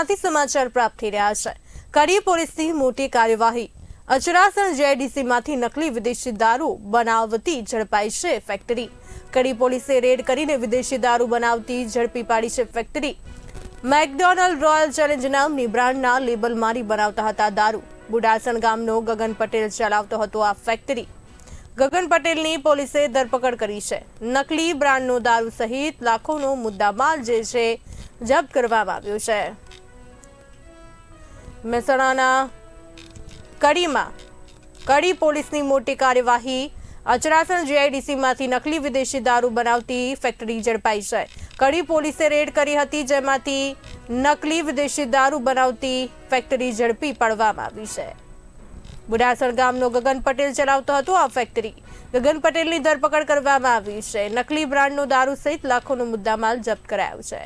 મહેસાણાથી સમાચાર પ્રાપ્ત થઈ રહ્યા છે. કરી પોલીસની મોટી કાર્યવાહી. અચરાસણ જેડીસીમાંથી નકલી વિદેશી દારૂ બનાવતી ઝડપાઈ છે ફેક્ટરી. કડી પોલીસે રેડ કરીને વિદેશી દારૂ બનાવતી ઝડપી પાડી છે ફેક્ટરી. મેકડોનલ્ડ રોયલ ચેલેન્જ નામની બ્રાન્ડના લેબલ મારી બનાવતા હતા દારૂ. બુડાસણ ગામનો ગગન પટેલ ચલાવતો હતો આ ફેક્ટરી. ગગન પટેલની પોલીસે ધરપકડ કરી છે. નકલી બ્રાન્ડનો દારૂ સહિત લાખોનો મુદ્દામાલ જે છે, જપ્ત કરવામાં આવ્યો છે. મહેસાણાના કડીમાં કડી પોલીસની મોટી કાર્યવાહી. અચરાસણ જીઆઈડીસીમાંથી નકલી વિદેશી દારૂ બનાવતી ફેક્ટરી ઝડપાઈ છે. કડી પોલીસે રેડ કરી હતી, જેમાંથી નકલી વિદેશી દારૂ બનાવતી ફેક્ટરી ઝડપી પાડવામાં આવી છે. બુડાસણ ગામનો ગગન પટેલ ચલાવતો હતો આ ફેક્ટરી. ગગન પટેલની ધરપકડ કરવામાં આવી છે. નકલી બ્રાન્ડનો દારૂ સહિત લાખોનો મુદ્દામાલ જપ્ત કરાયો છે.